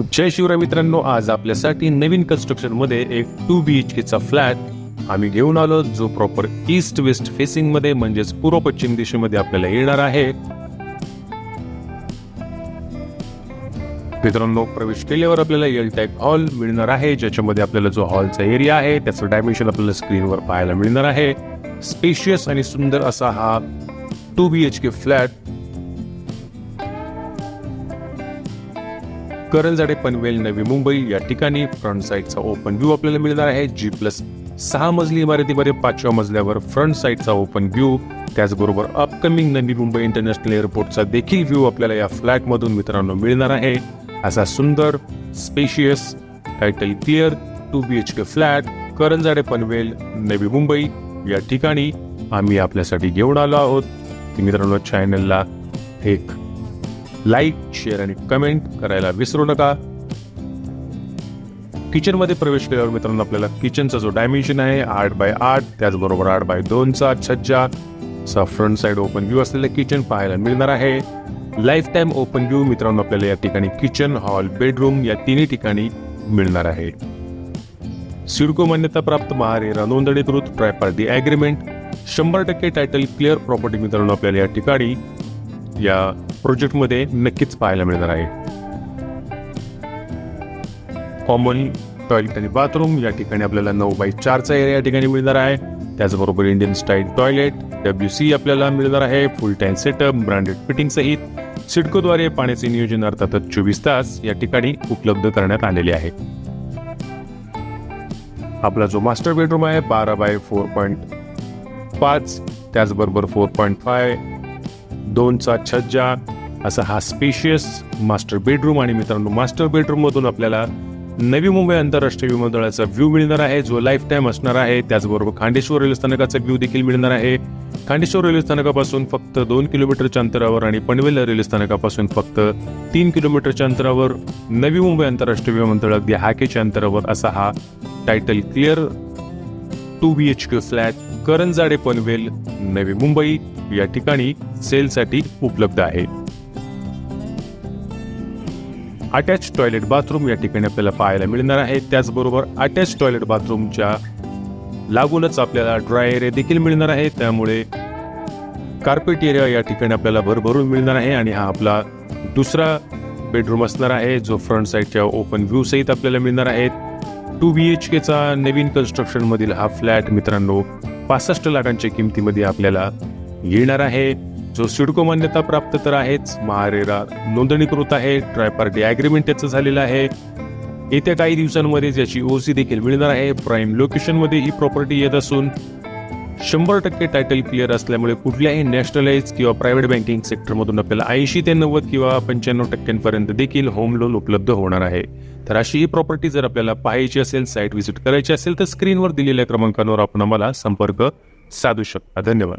जय शिवराय मित्रांनो आज आपल्यासाठी नवीन कन्स्ट्रक्शनमध्ये एक टू बी एच केचा फ्लॅट आम्ही घेऊन आलो जो प्रॉपर ईस्ट वेस्ट फेसिंगमध्ये म्हणजेच पूर्व पश्चिम दिशेमध्ये आपल्याला येणार आहे. मित्रांनो प्रवेश केल्यावर आपल्याला एल टाईप हॉल मिळणार आहे ज्याच्यामध्ये आपल्याला जो हॉलचा एरिया आहे त्याचं डायमेन्शन आपल्याला स्क्रीनवर पाहायला मिळणार आहे. स्पेशियस आणि सुंदर असा हा two B H K flat Karanjade Panvel Navi Mumbai या ठिकाणी फ्रंट साईडचा ओपन व्ह्यू आपल्याला मिळणार आहे. जी प्लस सहा मजली इमारतीमध्ये पाचव्या मजल्यावर फ्रंट साईडचा ओपन व्ह्यू त्याचबरोबर अपकमिंग नवी मुंबई इंटरनॅशनल एअरपोर्टचा देखील व्ह्यू आपल्याला या फ्लॅटमधून मित्रांनो मिळणार आहे. असा सुंदर spacious title clear two B H K flat Karanjade Panvel Navi Mumbai या ठिकाणी आम्ही आपल्यासाठी घेऊन आलो आहोत. मित्रांनो चॅनलला एक लाईक शेअर आणि कमेंट करायला विसरू नका. किचनमध्ये प्रवेश केल्यावर मित्रांनो आपल्याला किचनचा जो डायमेन्शन आहे आठ बाय आठ त्याचबरोबर आठ बाय दोनचा छज्जा असा फ्रंट साइड ओपन व्ह्यू असलेलं किचन पाहायला मिळणार आहे. लाईफ टाईम ओपन व्ह्यू मित्रांनो आपल्याला या ठिकाणी किचन हॉल बेडरूम या तिन्ही ठिकाणी मिळणार आहे. सिडको मान्यता प्राप्त महारेरा नोंदणीकृत ट्रायपार्टी ॲग्रीमेंट शंभर टक्के टायटल क्लिअर प्रॉपर्टी मित्रांनो आपल्याला या ठिकाणी या प्रोजेक्टमध्ये नक्कीच पाहायला मिळणार आहे. कॉमन टॉयलेट आणि बाथरूम या ठिकाणी आपल्याला नऊ बाय चारचा एरिया या ठिकाणी मिळणार आहे. त्याचबरोबर Indian style toilet W C आपल्याला मिळणार आहे. Full time setup branded fitting सहित सिडकोद्वारे पाण्याचे नियोजन अर्थातच चोवीस तास या ठिकाणी उपलब्ध करण्यात आलेले आहे. आपला जो मास्टर बेडरूम आहे बारा बाय फोर पॉईंट पाच त्याचबरोबर फोर पॉईंट फाय दोनचा छज्जा असा हा स्पेशियस मास्टर बेडरूम आणि मित्रांनो मास्टर बेडरूममधून आपल्याला नवी मुंबई आंतरराष्ट्रीय विमानतळाचा व्ह्यू मिळणार आहे जो लाईफ टाईम असणार आहे. त्याचबरोबर खांडेश्वर रेल्वे स्थानकाचा व्ह्यू देखील मिळणार आहे. खांडेश्वर रेल्वे स्थानकापासून फक्त दोन किलोमीटरच्या अंतरावर आणि पनवेल रेल्वे स्थानकापासून फक्त तीन किलोमीटरच्या अंतरावर नवी मुंबई आंतरराष्ट्रीय विमानतळ अगदी हाकेच्या अंतरावर असा हा title clear two B H K flat Karanjade Panvel Navi Mumbai. या ठिकाणी सेलसाठी उपलब्ध आहे. अटॅच टॉयलेट बाथरूम या ठिकाणी आपल्याला पाहायला मिळणार आहे. त्याचबरोबर अटॅच टॉयलेट बाथरूमच्या लागूनच आपल्याला ड्राय एरिया देखील मिळणार आहे. त्यामुळे कार्पेट एरिया या ठिकाणी आपल्याला भरभरून मिळणार आहे आणि हा आपला दुसरा बेडरूम असणार आहे जो फ्रंट साईडच्या ओपन व्ह्यू सहित आपल्याला मिळणार आहे. टू बी एच केचा नवीन कन्स्ट्रक्शन मधील हा फ्लॅट मित्रांनो पासष्ट लाखांच्या किमतीमध्ये आपल्याला येणार आहे. जो सिडको मान्यता प्राप्त तर आहेच. महारेरा नोंदणीकृत आहे. ट्राय पार्टी अग्रीमेंट त्याचं झालेलं आहे. येत्या काही दिवसांमध्ये ज्याची ओसी देखील मिळणार आहे. प्राईम लोकेशनमध्ये ही प्रॉपर्टी येत असून शंभर टक्के टायटल क्लिअर असल्यामुळे कुठल्याही नॅशनलाइज किंवा प्रायव्हेट बँकिंग सेक्टरमधून आपल्याला ऐंशी ते नव्वद किंवा पंच्याण्णव टक्क्यांपर्यंत देखील होम लोन उपलब्ध होणार आहे. तर अशी ही प्रॉपर्टी जर आपल्याला पाहायची असेल साईट व्हिजिट करायची असेल तर स्क्रीनवर दिलेल्या क्रमांकांवर आपण आम्हाला संपर्क साधू शकता. धन्यवाद.